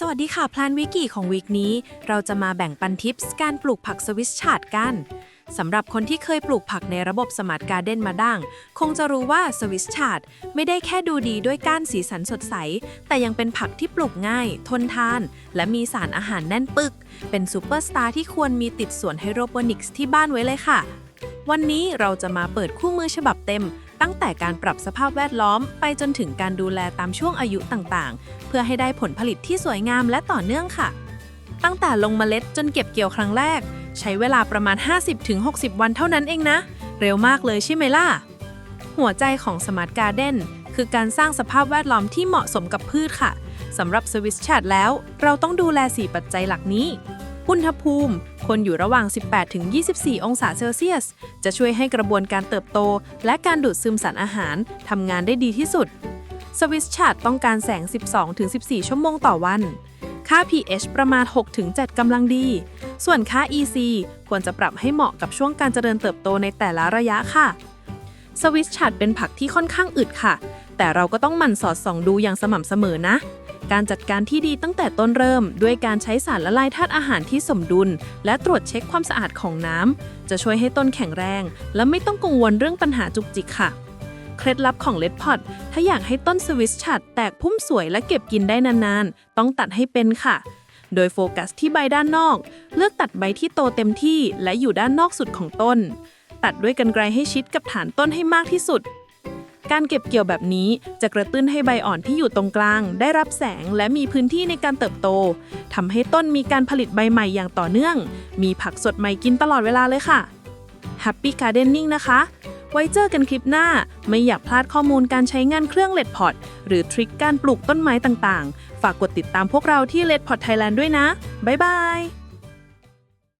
สวัสดีค่ะ พลานวิกิของวีคนี้ เราจะมาแบ่งปันทิปส์การปลูกผักสวิสชาร์ดกันสำหรับคนที่เคยปลูกผักในระบบสมาร์ทการ์เด้นมาดั้งคงจะรู้ว่าสวิสชาร์ดไม่ได้แค่ดูดีด้วยก้านสีสันสดใส แต่ยังเป็นผักที่ปลูกง่าย ทนทาน และมีสารอาหารแน่นปึก เป็นซูเปอร์สตาร์ที่ควรมีติดสวนไฮโดรโปนิกส์ที่บ้านไว้เลยค่ะ วันนี้เราจะมาเปิดคู่มือฉบับเต็ม ตั้งแต่การปรับสภาพแวดล้อมไปจนถึงการดูแลตามช่วงอายุต่างๆ เพื่อให้ได้ผลผลิตที่สวยงามและต่อเนื่องค่ะ ตั้งแต่ลงเมล็ดจนเก็บเกี่ยวครั้งแรก ใช้เวลาประมาณ 50-60 วันเท่านั้นเองนะ เร็วมากเลยใช่ไหมล่ะ หัวใจของสมาร์ทการ์เด้นคือการสร้างสภาพแวดล้อมที่เหมาะสมกับพืชค่ะสำหรับสวิสชาร์ดแล้ว เราต้องดูแล 4 ปัจจัยหลักนี้ อุณหภูมิควรอยู่ระหว่าง 18-24 องศาเซลเซียส จะช่วยให้กระบวนการเติบโต และการดูดซึมสารอาหารทำงานได้ดีที่สุด สวิสชาร์ดต้องการแสง 12-14 ชั่วโมงต่อวัน ค่า pH ประมาณ 6-7 กำลังดี ส่วนค่า EC ควรจะปรับให้เหมาะกับช่วงการเจริญเติบโตในแต่ละระยะค่ะสวิสชัดเป็นผักที่ค่อนข้างอึดค่ะ แต่เราก็ต้องหมั่นสอดส่องดูอย่างสม่ำเสมอนะ การจัดการที่ดีตั้งแต่ต้นเริ่ม ด้วยการใช้สารละลายธาตุอาหารที่สมดุล และตรวจเช็คความสะอาดของน้ำ จะช่วยให้ต้นแข็งแรง และไม่ต้องกังวลเรื่องปัญหาจุกจิกค่ะ เคล็ดลับของเลดพอตถ้าอยากให้ต้นสวิสชัด แตกพุ่มสวยและเก็บกินได้นานๆ ต้องตัดให้เป็นค่ะ โดยโฟกัสที่ใบด้านนอก เลือกตัดใบที่โตเต็มที่และอยู่ด้านนอกสุดของต้น ตัดด้วยกันไกรให้ชิดกับฐานต้นให้มากที่สุด การเก็บเกี่ยวแบบนี้จะกระตุ้นให้ใบอ่อนที่อยู่ตรงกลาง ได้รับแสงและมีพื้นที่ในการเติบโตทำให้ต้นมีการผลิตใบใหม่อย่างต่อเนื่อง มีผักสดใหม่กินตลอดเวลาเลยค่ะ Happy Gardening นะคะ ไว้เจอกันคลิปหน้า ไม่อยากพลาดข้อมูลการใช้งานเครื่องเลดพอตหรือทริคการปลูกต้นไม้ต่างๆ ฝากกดติดตามพวกเราที่เลดพอตไทยแลนด์ด้วยนะ บ๊ายบาย